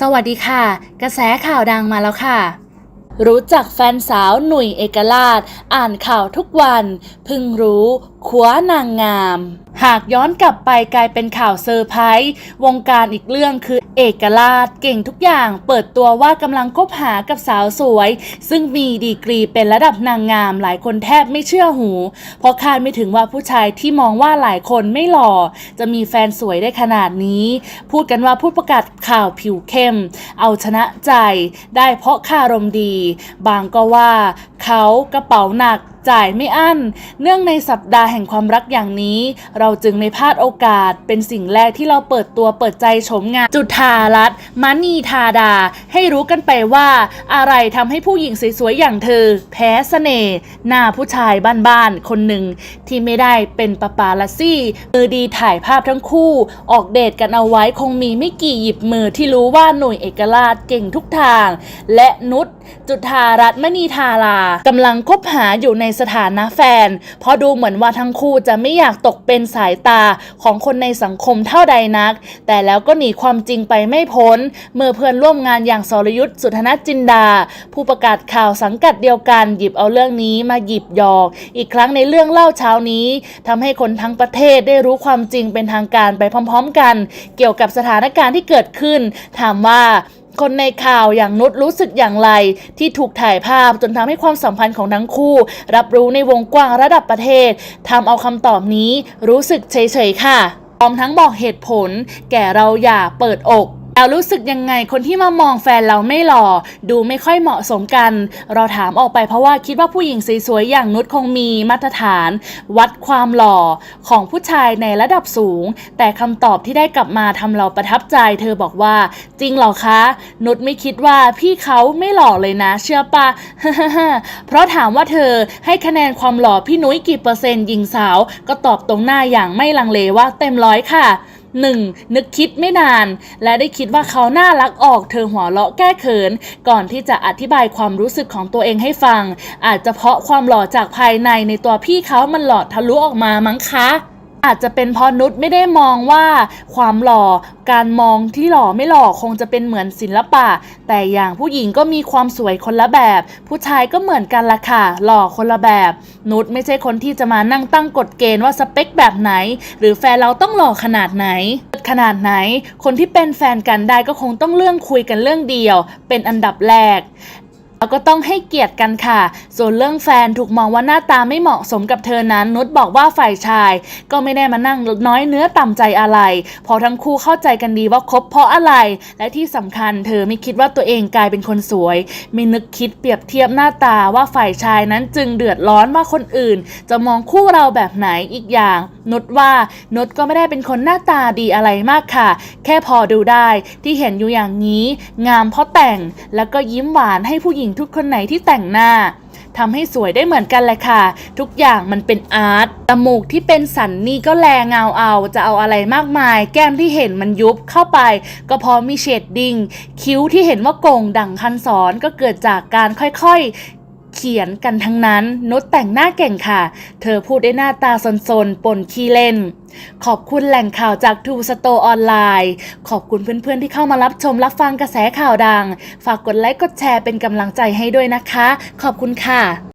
สวัสดีค่ะ กระแสข่าวดังมาแล้วค่ะรู้จักแฟนสาวหนุ่ยเอกลาชอ่านข่าวทุกวัน เพึ่งรู้ คว้านางงาม หากย้อนกลับไปกลายเป็นข่าวเซอร์ไพรส์วงการอีกเรื่องคือเอกราชเก่งทุกอย่างเปิดตัวว่ากำลังคบหากับสาวสวย ซึ่งมีดีกรีเป็นระดับนางงามหลายคนแทบไม่เชื่อหู เพราะคาดไม่ถึงว่าผู้ชายที่มองว่าหลายคนไม่หล่อ จะมีแฟนสวยได้ขนาดนี้ พูดกันว่าผู้ประกาศข่าวผิวเข้ม เอาชนะใจ ได้เพราะคารมดี บางก็ว่า เขากระเป๋าหนัก จ่ายไม่อั้น เนื่องในสัปดาห์แห่งความรักอย่างนี้ เราจึงไม่พลาดโอกาส เป็นสิ่งแรกที่เราเปิดตัวเปิดใจชมงาน จุธารัตมานีธาดา ให้รู้กันไปว่า อะไรทำให้ผู้หญิงสวยๆอย่างเธอ แพ้เสน่ห์หน้าผู้ชายบ้านๆคนหนึ่ง ที่ไม่ได้เป็นปาปาลัสซี่มือดีถ่ายภาพทั้งคู่ ออกเดทกันเอาไว้คงมีไม่กี่หยิบมือที่รู้ว่าหน่วยเอกราชเก่งทุกทาง และนุชจุธารัตน์มณีธารา กำลังคบหาอยู่ในสถานะแฟน เพราะดูเหมือนว่าทั้งคู่จะไม่อยากตกเป็นสายตาของคนในสังคมเท่าใดนัก แต่แล้วก็หนีความจริงไปไม่พ้น เมื่อเพื่อนร่วมงานอย่างสรยุทธ์สุธนจินดา ผู้ประกาศข่าวสังกัดเดียวกัน หยิบเอาเรื่องนี้มาหยิบยอกอีกครั้งในเรื่องเล่าเช้านี้ทำให้คนทั้งประเทศได้รู้ความจริงเป็นทางการไปพร้อม ๆ กัน เกี่ยวกับสถานการณ์ที่เกิดขึ้น ถามว่า คนในข่าวอย่างนุชรู้สึกอย่างไร ที่ถูกถ่ายภาพจนทำให้ความสัมพันธ์ของทั้งคู่ รับรู้ในวงกว้างระดับประเทศทำเอาคำตอบนี้รู้สึกเฉยๆค่ะพร้อมทั้งบอกเหตุผล แก่เราอย่าเปิดอก แล้วรู้สึกยังไงคนที่มามองแฟนเราไม่หล่อ ดูไม่ค่อยเหมาะสมกัน เราถามออกไปเพราะว่าคิดว่าผู้หญิงสวยๆอย่างนุชคงมีมาตรฐาน วัดความหล่อของผู้ชายในระดับสูง แต่คำตอบที่ได้กลับมาทำเราประทับใจ เธอบอกว่า จริงเหรอคะ นุชไม่คิดว่าพี่เขาไม่หล่อเลยนะ เชื่อปะเพราะถามว่าเธอให้คะแนนความหล่อพี่นุ้ยกี่เปอร์เซ็นต์หญิงสาว ก็ตอบตรงหน้าอย่างไม่ลังเลว่าเต็มร้อยค่ะ 1. นึกคิดไม่นาน และได้คิดว่าเขาน่ารักออกเธอหัวเราะแก้เขิน ก่อนที่จะอธิบายความรู้สึกของตัวเองให้ฟัง อาจจะเพราะความหล่อจากภายในในตัวพี่เขามันหล่อทะลุออกมามั้งคะ อาจจะเป็นเพราะนุชไม่ได้มองว่าความหล่อการมองที่หล่อไม่หล่อคงจะเป็นเหมือนศิลปะ แต่อย่างผู้หญิงก็มีความสวยคนละแบบ ผู้ชายก็เหมือนกันละค่ะ หล่อคนละแบบ นุชไม่ใช่คนที่จะมานั่งตั้งกฎเกณฑ์ว่าสเปคแบบไหน หรือแฟนเราต้องหล่อขนาดไหน ขนาดไหน คนที่เป็นแฟนกันได้ก็คงต้องเรื่องคุยกันเรื่องเดียว เป็นอันดับแรก แล้วก็ต้องให้เกียรติกันค่ะ ส่วนเรื่องแฟนถูกมองว่าหน้าตาไม่เหมาะสมกับเธอนั้นนุชบอกว่าฝ่ายชาย ก็ไม่ได้มานั่งน้อยเนื้อต่ำใจอะไรเพอทั้งคู่เข้าใจกันดีว่าคบเพราะอะไร และที่สำคัญเธอไม่คิดว่าตัวเองกลายเป็นคนสวย ไม่นึกคิดเปรียบเทียบหน้าตาว่าฝ่ายชายนั้นจึงเดือดร้อนว่าคนอื่น จะมองคู่เราแบบไหนอีกอย่าง นุชว่านุชก็ไม่ได้เป็นคนหน้าตาดีอะไรมากค่ะ แค่พอดูได้ที่เห็นอยู่อย่างนี้ งามเพราะแต่งแล้วก็ยิ้มหวานให้ผู้หญิงทุกคนไหนที่แต่งหน้าทำให้สวยได้เหมือนกันแหละค่ะ ทุกอย่างมันเป็นอาร์ตจมูกที่เป็นสันนี่ก็แลเงาเอาจะเอาอะไรมากมาย แก้มที่เห็นมันยุบเข้าไป ก็พราะมีเฉดดิ้งคิ้วที่เห็นว่าโก่งดั่งคันสอนก็เกิดจากการค่อยๆ เขียนกันทั้งนั้นนุชแต่งหน้าเก่งค่ะ เธอพูดได้หน้าตาสนๆ ปนขี้เล่น ขอบคุณแหล่งข่าวจากทูสโตออนไลน์ ขอบคุณเพื่อนๆที่เข้ามารับชมรับฟังกระแสข่าวดัง ฝากกดไลค์กดแชร์เป็นกำลังใจให้ด้วยนะคะ ขอบคุณค่ะ